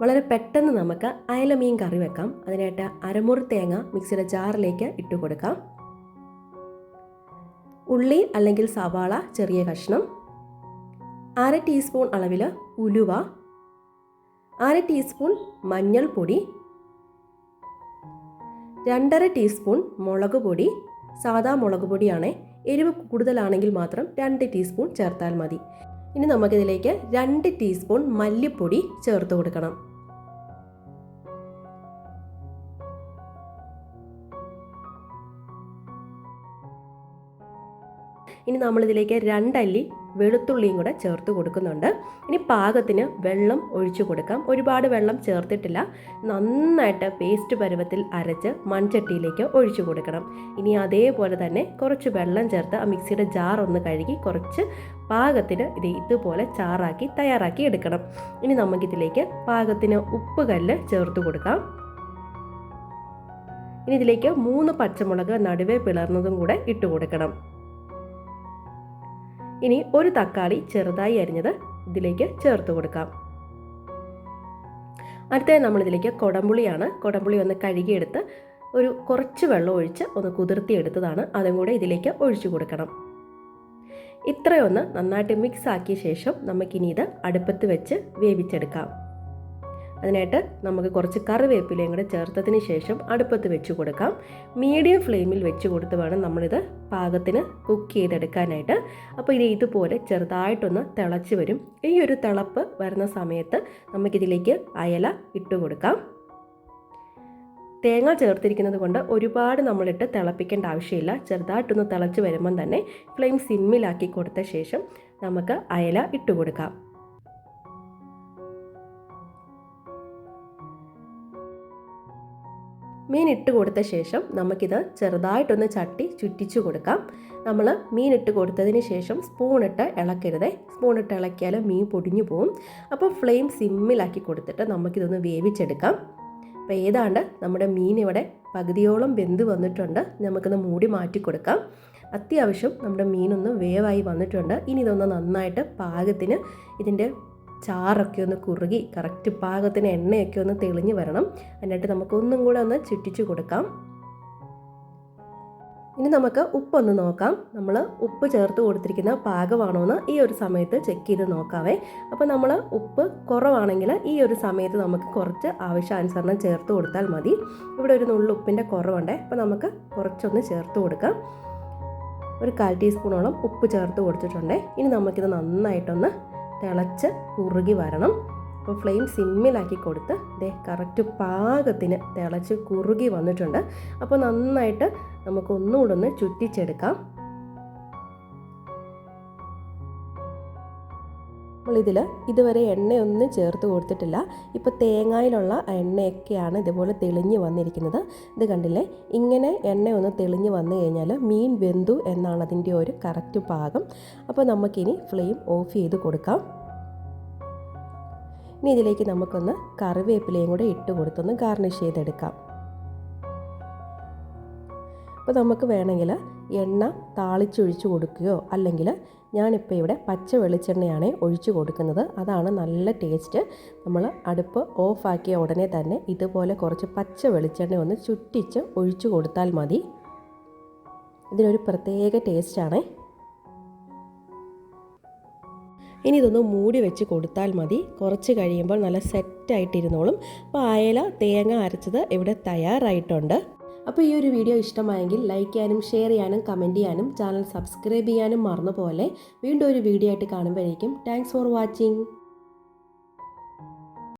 വളരെ പെട്ടെന്ന് നമുക്ക് അയലമീൻ കറി വെക്കാം. അതിനായിട്ട് അരമുറി തേങ്ങ മിക്സിയുടെ ജാറിലേക്ക് ഇട്ട് കൊടുക്കാം. ഉള്ളി അല്ലെങ്കിൽ സവാള ചെറിയ കഷ്ണം. അര ടീസ്പൂൺ അളവിൽ ഉലുവ. അര ടീസ്പൂൺ മഞ്ഞൾപ്പൊടി. രണ്ടര ടീസ്പൂൺ മുളക് പൊടി. സാധാ മുളക് പൊടിയാണ്. എരിവ് കൂടുതലാണെങ്കിൽ മാത്രം രണ്ട് ടീസ്പൂൺ ചേർത്താൽ മതി. ഇനി നമുക്കിതിലേക്ക് രണ്ട് ടീസ്പൂൺ മല്ലിപ്പൊടി ചേർത്ത് കൊടുക്കണം. ഇനി നമ്മളിതിലേക്ക് രണ്ടല്ലി വെളുത്തുള്ളിയും കൂടെ ചേർത്ത് കൊടുക്കുന്നുണ്ട്. ഇനി പാകത്തിന് വെള്ളം ഒഴിച്ചു കൊടുക്കാം. ഒരുപാട് വെള്ളം ചേർത്തിട്ടില്ല. നന്നായിട്ട് പേസ്റ്റ് പരുവത്തിൽ അരച്ച് മൺചട്ടിയിലേക്ക് ഒഴിച്ചു കൊടുക്കണം. ഇനി അതേപോലെ തന്നെ കുറച്ച് വെള്ളം ചേർത്ത് ആ മിക്സിയുടെ ജാർ ഒന്ന് കഴുകി കുറച്ച് പാകത്തിന് ഇത് ഇതുപോലെ ചാറാക്കി തയ്യാറാക്കി എടുക്കണം. ഇനി നമുക്കിതിലേക്ക് പാകത്തിന് ഉപ്പ് കല്ല് ചേർത്ത് കൊടുക്കാം. ഇനി ഇതിലേക്ക് മൂന്ന് പച്ചമുളക് നടുവേ പിളർന്നതും കൂടെ ഇട്ട് കൊടുക്കണം. ഇനി ഒരു തക്കാളി ചെറുതായി അരിഞ്ഞത് ഇതിലേക്ക് ചേർത്ത് കൊടുക്കാം. അടുത്തത് നമ്മളിതിലേക്ക് കൊടമ്പുളിയാണ് കൊടമ്പുളി ഒന്ന് കഴുകിയെടുത്ത് ഒരു കുറച്ച് വെള്ളം ഒഴിച്ച് ഒന്ന് കുതിർത്തി എടുത്തതാണ്. അതും കൂടെ ഇതിലേക്ക് ഒഴിച്ചു കൊടുക്കണം. ഇത്രയൊന്ന് നന്നായിട്ട് മിക്സ് ആക്കിയ ശേഷം നമുക്കിനി ഇത് അടുപ്പത്ത് വെച്ച് വേവിച്ചെടുക്കാം. അതിനായിട്ട് നമുക്ക് കുറച്ച് കറിവേപ്പിലയും കൂടെ ചേർത്തതിന് ശേഷം അടുപ്പത്ത് വെച്ച് കൊടുക്കാം. മീഡിയം ഫ്ലെയിമിൽ വെച്ച് കൊടുത്ത് വേണം നമ്മളിത് പാകത്തിന് കുക്ക് ചെയ്തെടുക്കാനായിട്ട്. അപ്പോൾ ഇത് ഇതുപോലെ ചെറുതായിട്ടൊന്ന് തിളച്ച് വരും. ഈ ഒരു തിളപ്പ് വരുന്ന സമയത്ത് നമുക്കിതിലേക്ക് അയല ഇട്ട് കൊടുക്കാം. തേങ്ങ ചേർത്തിരിക്കുന്നത് കൊണ്ട് ഒരുപാട് നമ്മളിട്ട് തിളപ്പിക്കേണ്ട ആവശ്യമില്ല. ചെറുതായിട്ടൊന്ന് തിളച്ച് വരുമ്പം തന്നെ ഫ്ലെയിം സിമ്മിലാക്കി കൊടുത്ത ശേഷം നമുക്ക് അയല ഇട്ട് കൊടുക്കാം. മീൻ ഇട്ട് കൊടുത്ത ശേഷം നമുക്കിത് ചെറുതായിട്ടൊന്ന് ചട്ടി ചുറ്റിച്ചു കൊടുക്കാം. നമ്മൾ മീൻ ഇട്ട് കൊടുത്തതിന് ശേഷം സ്പൂണിട്ട് ഇളക്കരുത്. സ്പൂണിട്ട് ഇളക്കിയാൽ മീൻ പൊടിഞ്ഞു പോകും അപ്പോൾ ഫ്ലെയിം സിമ്മിലാക്കി കൊടുത്തിട്ട് നമുക്കിതൊന്ന് വേവിച്ചെടുക്കാം. അപ്പോൾ ഏതാണ്ട് നമ്മുടെ മീൻ ഇവിടെ പകുതിയോളം വെന്ത് വന്നിട്ടുണ്ട്. നമുക്കൊന്ന് മൂടി മാറ്റി കൊടുക്കാം. അത്യാവശ്യം നമ്മുടെ മീനൊന്ന് വേവായി വന്നിട്ടുണ്ട്. ഇനി ഇതൊന്ന് നന്നായിട്ട് പാകത്തിന് ഇതിന്റെ ചാറൊക്കെ ഒന്ന് കുറുകി കറക്റ്റ് പാകത്തിന് എണ്ണയൊക്കെ ഒന്ന് തെളിഞ്ഞു വരണം. എന്നിട്ട് നമുക്ക് ഒന്നും കൂടെ ഒന്ന് ചുറ്റിച്ചു കൊടുക്കാം. ഇനി നമുക്ക് ഉപ്പൊന്ന് നോക്കാം. നമ്മൾ ഉപ്പ് ചേർത്ത് കൊടുത്തിരിക്കുന്ന പാകമാണോ എന്ന് ഈ ഒരു സമയത്ത് ചെക്ക് ചെയ്ത് നോക്കാവേ. അപ്പോൾ നമ്മൾ ഉപ്പ് കുറവാണെങ്കിൽ ഈ ഒരു സമയത്ത് നമുക്ക് കുറച്ച് ആവശ്യാനുസരണം ചേർത്ത് കൊടുത്താൽ മതി. ഇവിടെ ഒരു നുള്ളു ഉപ്പിന്റെ കുറവുണ്ടേ. അപ്പോൾ നമുക്ക് കുറച്ചൊന്ന് ചേർത്ത് കൊടുക്കാം. ഒരു കാൽ ടീസ്പൂണോളം ഉപ്പ് ചേർത്ത് കൊടുത്തിട്ടുണ്ട്. ഇനി നമുക്കിത് നന്നായിട്ടൊന്ന് തിളച്ച് കുറുകി വരണം. അപ്പോൾ ഫ്ലെയിം സിമ്മിലാക്കി കൊടുത്ത് ദേ കറക്റ്റ് പാകത്തിന് തിളച്ച് കുറുകി വന്നിട്ടുണ്ട്. അപ്പോൾ നന്നായിട്ട് നമുക്കൊന്നുകൂടെ ഒന്ന് ചുറ്റിച്ചെടുക്കാം. നമ്മളിതിൽ ഇതുവരെ എണ്ണയൊന്നും ചേർത്ത് കൊടുത്തിട്ടില്ല. ഇപ്പോൾ തേങ്ങയിലുള്ള എണ്ണയൊക്കെയാണ് ഇതുപോലെ തെളിഞ്ഞ് വന്നിരിക്കുന്നത്. ഇത് കണ്ടില്ലേ? ഇങ്ങനെ എണ്ണയൊന്ന് തെളിഞ്ഞ് വന്നു കഴിഞ്ഞാൽ മീൻ വെന്തു എന്നാണ് അതിന്റെ ഒരു കറക്റ്റ് പാകം അപ്പോൾ നമുക്കിനി ഫ്ലെയിം ഓഫ് ചെയ്ത് കൊടുക്കാം. ഇനി ഇതിലേക്ക് നമുക്കൊന്ന് കറിവേപ്പിലയും കൂടെ ഇട്ട് കൊടുത്തൊന്ന് ഗാർണിഷ് ചെയ്തെടുക്കാം. അപ്പോൾ നമുക്ക് വേണമെങ്കിൽ എണ്ണ താളിച്ചൊഴിച്ച് കൊടുക്കുകയോ അല്ലെങ്കിൽ ഞാനിപ്പോൾ ഇവിടെ പച്ച വെളിച്ചെണ്ണയാണ് ഒഴിച്ചു കൊടുക്കുന്നത്. അതാണ് നല്ല ടേസ്റ്റ്. നമ്മൾ അടുപ്പ് ഓഫാക്കിയ ഉടനെ തന്നെ ഇതുപോലെ കുറച്ച് പച്ച വെളിച്ചെണ്ണ ഒന്ന് ചുറ്റിച്ച് ഒഴിച്ചു കൊടുത്താൽ മതി. ഇതിനൊരു പ്രത്യേക ടേസ്റ്റാണ്. ഇനി ഇതൊന്ന് മൂടി വെച്ച് കൊടുത്താൽ മതി. കുറച്ച് കഴിയുമ്പോൾ നല്ല സെറ്റായിട്ടിരുന്നോളും. അപ്പോൾ അയല തേങ്ങ അരച്ചത് ഇവിടെ തയ്യാറായിട്ടുണ്ട്. അപ്പോൾ ഈ ഒരു വീഡിയോ ഇഷ്ടമായെങ്കിൽ ലൈക്ക് ചെയ്യാനും ഷെയർ ചെയ്യാനും കമന്റ് ചെയ്യാനും ചാനൽ സബ്സ്ക്രൈബ് ചെയ്യാനും മറന്നുപോലെ വീണ്ടും ഒരു വീഡിയോ ആയിട്ട് കാണുമ്പോഴേക്കും താങ്ക്സ് ഫോർ വാച്ചിങ്